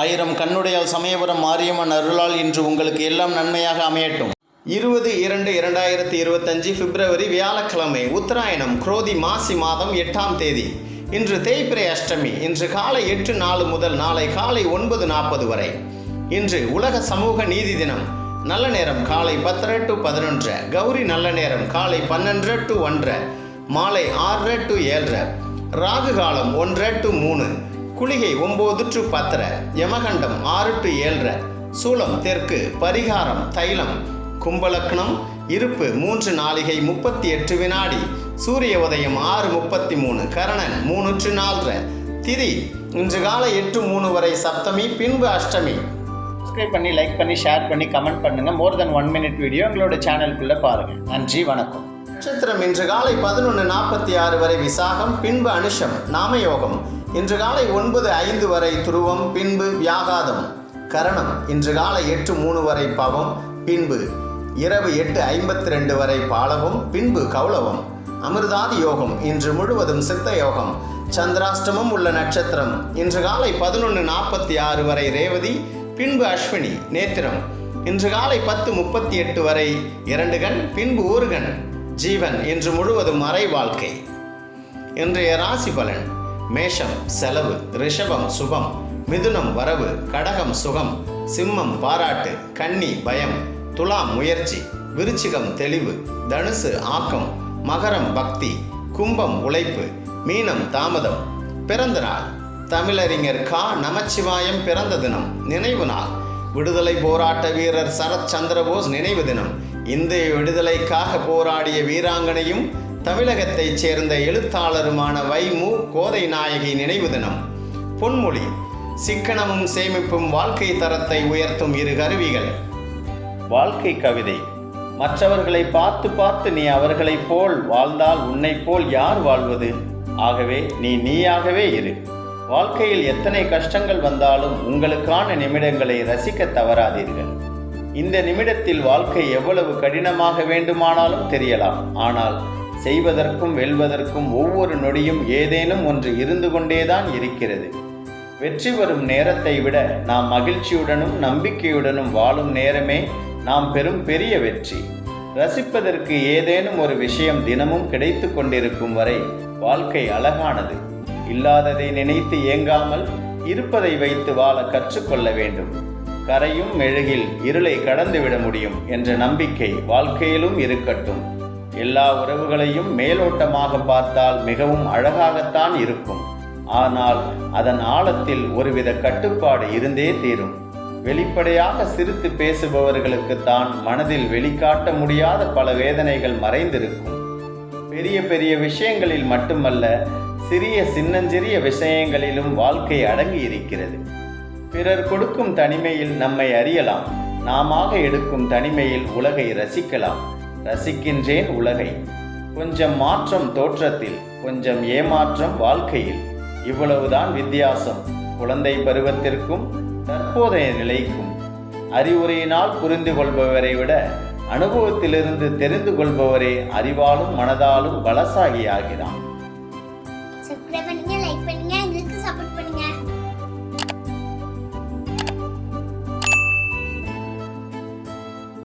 ஆயிரம் கண்ணுடையால் சமயபுரம் மாரியம்மன் அருளால் இன்று உங்களுக்கு எல்லாம் நன்மையாக அமையட்டும். இருபது இரண்டு இரண்டாயிரத்தி இருபத்தஞ்சு பிப்ரவரி வியாழக்கிழமை உத்தராயணம் குரோதி மாசி மாதம் எட்டாம் தேதி. இன்று தேய்பிரை அஷ்டமி இன்று காலை எட்டு நாலு முதல் நாளை காலை ஒன்பது நாற்பது வரை. இன்று உலக சமூக நீதி தினம். நல்ல நேரம் காலை பத்தரை டு பதினொன்று கௌரி நல்ல நேரம் காலை பன்னெண்டரை டு ஒன்றரை மாலை ஆறரை டு ஏழரை ராகு காலம் ஒன்றரை டு மூணு குளிகை ஒம்பது டு பத்தரை யமகண்டம் ஆறு டு ஏழரை சூலம் தெற்கு பரிகாரம் தைலம் கும்பலக்னம் இருப்பு மூன்று நாளிகை முப்பத்தி எட்டு வினாடி சூரிய உதயம் ஆறு முப்பத்தி மூணு கரணன் மூணு டு நாலரை திதி இன்று காலை எட்டு மூணு வரை சப்தமி பின்பு அஷ்டமி. சப்ஸ்கிரைப் பண்ணி லைக் பண்ணி ஷேர் பண்ணி கமெண்ட் பண்ணுங்கள் more then one minute video எங்களோட சேனலுக்குள்ளே பாருங்கள் நன்றி வணக்கம். நட்சத்திரம் இன்று காலை பதினொன்று நாற்பத்தி ஆறு வரை விசாகம் பின்பு அனுஷம் நாமயோகம். இன்று காலை ஒன்பது ஐந்து வரை துருவம் பின்பு வியாகாதம். கரணம் இன்று காலை எட்டு மூணு வரை பவம் பின்பு இரவு எட்டு ஐம்பத்தி ரெண்டு வரை பாலவம் பின்பு கௌளவம். அமிர்தாதி யோகம் இன்று முழுவதும் சித்த யோகம். சந்திராஷ்டமம் உள்ள நட்சத்திரம் இன்று காலை பதினொன்று நாற்பத்தி ஆறு வரை ரேவதி பின்பு அஸ்வினி நேத்திரம். இன்று காலை பத்து முப்பத்தி எட்டு வரை இரண்டு கண் பின்பு ஒரு கண். ஜீவன் இன்று முழுவதும் மறை வாழ்க்கை. இன்றைய ராசி பலன் மேஷம் செலவு ரிஷபம் சுபம் மிதுனம் வரவு கடகம் சுகம் சிம்மம் பாராட்டு கன்னி பயம் துலாம் முயற்சி விருச்சிகம் தெளிவு தனுசு ஆக்கம் மகரம் பக்தி கும்பம் உழைப்பு மீனம் தாமதம். பிறந்த நாள் தமிழறிஞர் கா. நமச்சிவாயம் பிறந்த தினம் நினைவு நாள். விடுதலை போராட்ட வீரர் சரத் சந்திரபோஸ் நினைவு தினம். இந்திய விடுதலைக்காக போராடிய வீராங்கனையும் தமிழகத்தைச் சேர்ந்த எழுத்தாளருமான வைமு கோதை நாயகி நினைவு தினம். பொன்மொழி சிக்கனமும் சேமிப்பும் வாழ்க்கை தரத்தை உயர்த்தும் இரு கருவிகள். வாழ்க்கை கவிதை. மற்றவர்களை பார்த்து பார்த்து நீ அவர்களைப் போல் வாழ்ந்தால் உன்னைப் போல் யார் வாழ்வது? ஆகவே நீ நீயாகவே இரு. வாழ்க்கையில் எத்தனை கஷ்டங்கள் வந்தாலும் உங்களுக்கான நிமிடங்களை ரசிக்க தவறாதீர்கள். இந்த நிமிடத்தில் வாழ்க்கை எவ்வளவு கடினமாக வேண்டுமானாலும் தெரியலாம். ஆனால் செய்வதற்கும் வெல்வதற்கும் ஒவ்வொரு நொடியும் ஏதேனும் ஒன்று இருந்து கொண்டேதான் இருக்கிறது. வெற்றி வரும் நேரத்தை விட நாம் மகிழ்ச்சியுடனும் நம்பிக்கையுடனும் வாழும் நேரமே நாம் பெறும் பெரிய வெற்றி. ரசிப்பதற்கு ஏதேனும் ஒரு விஷயம் தினமும் கிடைத்து கொண்டிருக்கும் வரை வாழ்க்கை அழகானது. இல்லாததை நினைத்து ஏங்காமல் இருப்பதை வைத்து வாழ கற்றுக்கொள்ள வேண்டும். கரையும் மெழுகில் இருளை கடந்துவிட முடியும் என்ற நம்பிக்கை வாழ்க்கையிலும் இருக்கட்டும். எல்லா உறவுகளையும் மேலோட்டமாக பார்த்தால் மிகவும் அழகாகத்தான் இருக்கும். ஆனால் அதன் ஆழத்தில் ஒருவித கட்டுப்பாடு இருந்தே தீரும். வெளிப்படையாக சிரித்து பேசுபவர்களுக்குத்தான் மனதில் வெளிக்காட்ட முடியாத பல வேதனைகள் மறைந்திருக்கும். பெரிய பெரிய விஷயங்களில் மட்டுமல்ல சிறிய சின்னஞ்சிறிய விஷயங்களிலும் வாழ்க்கை அடங்கி இருக்கிறது பிறர் கொடுக்கும் தனிமையில் நம்மை அறியலாம். நாமாக எடுக்கும் தனிமையில் உலகை ரசிக்கலாம். ரசிக்கின்றேன் உலகை. கொஞ்சம் மாற்றம் தோற்றத்தில் கொஞ்சம் ஏமாற்றம் வாழ்க்கையில். இவ்வளவுதான் வித்தியாசம். குழந்தை பருவத்திற்கும் தற்போதைய நிலைக்கும். அறிவுரையினால் புரிந்து கொள்பவரை விட அனுபவத்திலிருந்து தெரிந்து கொள்பவரே அறிவாலும் மனதாலும் பலசாகி ஆகிறான் சப்ஸ்கிரைப் பண்ணி